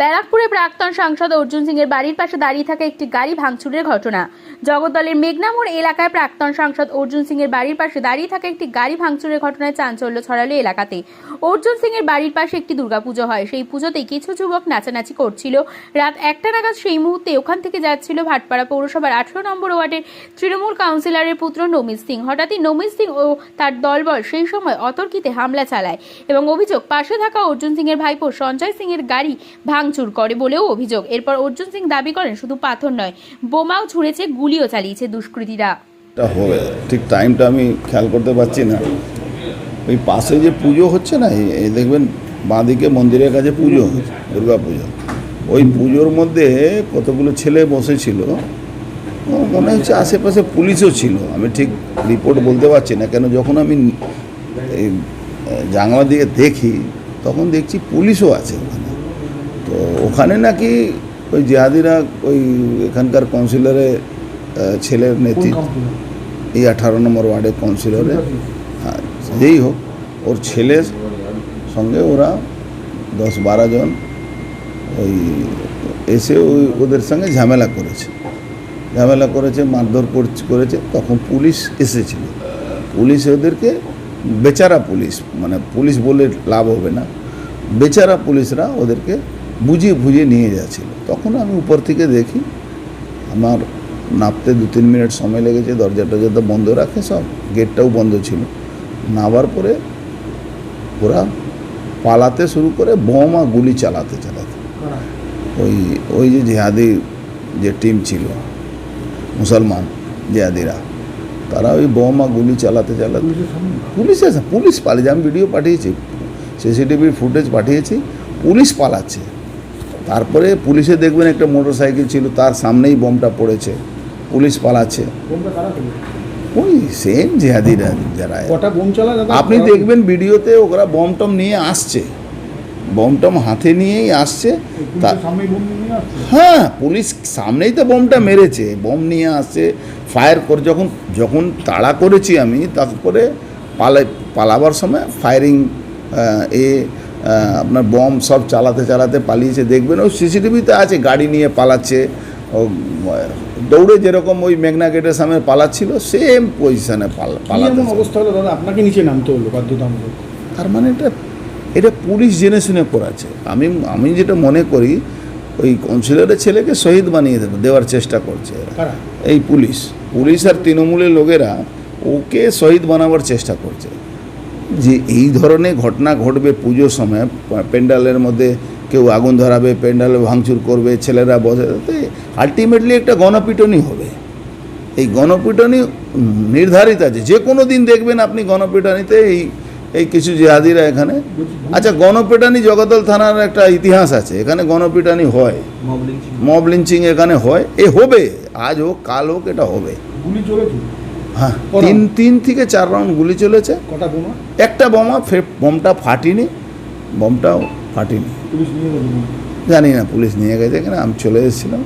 ব্যারাকপুরে প্রাক্তন সাংসদ অর্জুন সিং এর বাড়ির পাশে দাঁড়িয়ে থাকা একটি গাড়ি ভাঙচুরের ঘটনা। জগদ্দলের মেঘনামোড় এলাকায় প্রাক্তন সাংসদ অর্জুন সিং এর বাড়ির পাশে দাঁড়িয়ে থাকা একটি গাড়ি ভাঙচুরের ঘটনায় চাঞ্চল্য ছড়ালো এলাকাতে। অর্জুন সিং এর বাড়ির পাশে একটি দুর্গাপুজো হয়। সেই পুজোতে কিছু যুবক নাচানাচি করছিল। রাত একটা নাগাদ সেই মুহূর্তে ওখান থেকে যাচ্ছিল ভাটপাড়া পৌরসভার আঠারো নম্বর ওয়ার্ডের তৃণমূল কাউন্সিলরের পুত্র নমিত সিং। হঠাৎই নমিত সিং ও তার দলবল সেই সময় অতর্কিতে হামলা চালায় এবং অভিযোগ, পাশে থাকা অর্জুন সিং এর ভাইপো সঞ্জয় সিং এর গাড়ি ভাঙচুর করে বলেও অভিযোগ। এরপর অর্জুন সিং দাবি করেন, শুধু পাথর নয়, বোমাও ছুঁড়েছে, গুলিও চালিয়েছে দুষ্কৃতীরা। ঠিক টাইমটা আমি খেয়াল করতে পারছি না। ওই পাশে যে পুজো হচ্ছে না, এই- দেখবেন বাঁদিকে মন্দিরের কাছে পুজো, দুর্গা পুজো। ওই পুজোর মধ্যে কতগুলো ছেলে বসেছিল মনে হচ্ছে আশেপাশে পুলিশও ছিল। আমি ঠিক রিপোর্ট বলতে পারছি না, কেন যখন আমি এই জানলা দিয়ে দেখি, তখন দেখছি পুলিশও আছে ওখানে নাকি ওই জেহাদিরা ওই এখানকার কাউন্সিলরে ছেলের নেতৃত্ব এই আঠারো নম্বর ওয়ার্ডের কাউন্সিলরে হ্যাঁ যেই হোক ওর ছেলের সঙ্গে ওরা দশ বারো জন ওই এসে ওই ওদের সঙ্গে ঝামেলা করেছে। ঝামেলা করেছে মারধর করছে- করেছে তখন পুলিশ এসেছিল। পুলিশ ওদেরকে বেচারা পুলিশ মানে পুলিশ বলে লাভ হবে না। বেচারা পুলিশরা ওদেরকে বুঝিয়ে বুঝিয়ে নিয়ে যাচ্ছিল। তখন আমি উপর থেকে দেখি আমার নামতে দু তিন মিনিট সময় লেগেছে দরজা টরজা তো বন্ধ রাখে সব গেটটাও বন্ধ ছিল। নামার পরে ওরা পালাতে শুরু করে বোমা গুলি চালাতে চালাতে। ওই ওই যে জেহাদি যে টিম ছিল মুসলমান জেহাদিরা তারা ওই বোমা গুলি চালাতে চালাতে পুলিশ আছে পুলিশ পালিয়েছে আমি ভিডিও পাঠিয়েছি সিসিটিভির ফুটেজ পাঠিয়েছি পুলিশ পালাচ্ছে। তারপরে পুলিশে দেখবেন একটা মোটর সাইকেল ছিল তার সামনেই বোমটা পড়েছে পুলিশ পালাচ্ছে। ওই সেম জেহাদিরা যারা আপনি দেখবেন ভিডিওতে ওরা বম টম নিয়ে আসছে। বম টম হাতে নিয়েই আসছে। হ্যাঁ পুলিশ সামনেই তো বোমটা মেরেছে। বোম নিয়ে আসছে ফায়ার করে যখন যখন তাড়া করেছি আমি তারপরে পালা পালাবার সময় ফায়ারিং এ আপনার বম সব চালাতে চালাতে পালিয়েছে দেখবেন ওই সিসিটিভিতে আছে গাড়ি নিয়ে পালাচ্ছে। ও, দৌড়ে যেরকম ওই মেঘনা গেটের সামনে পালাচ্ছিল সেম পজিশনে পালাতে অবস্থা হলো দাদা? আপনাকে নিচে নামতে হলো বাধ্যতামূলক। তার মানে এটা এটা পুলিশ জেনে শুনে করাচ্ছে। আমি আমি যেটা মনে করি ওই কাউন্সিলরের ছেলেকে শহীদ বানিয়ে দেবে দেওয়ার চেষ্টা করছে। এই পুলিশ। পুলিশ আর তৃণমূলের লোকেরা ওকে শহীদ বানাবার চেষ্টা করছে। যে এই ধরনের ঘটনা ঘটবে পুজোর সময় প্যান্ডালের মধ্যে কেউ আগুন ধরাবে প্যান্ডালে ভাঙচুর করবে ছেলেরা বসে আলটিমেটলি একটা গণপিটনই হবে। এই গণপিটনি নির্ধারিত আছে। যে কোনো দিন দেখবেন আপনি গণপিটনিতে এই এই কিছু জেহাদিরা এখানে। আচ্ছা গণপিটানি জগদল থানার একটা ইতিহাস আছে। এখানে গণপিটানি হয়। মব লিঞ্চিং এখানে হয়। এ হবে। আজ হোক কাল হোক এটা হবে। হ্যাঁ তিন তিন থেকে চার রাউন্ড গুলি চলেছে। কটা বোমা? একটা বোমা ফের বোমটা ফাটিনি বোমটাও ফাটিনি। জানি না পুলিশ নিয়ে গেছে কিনা আমি চলে এসেছিলাম।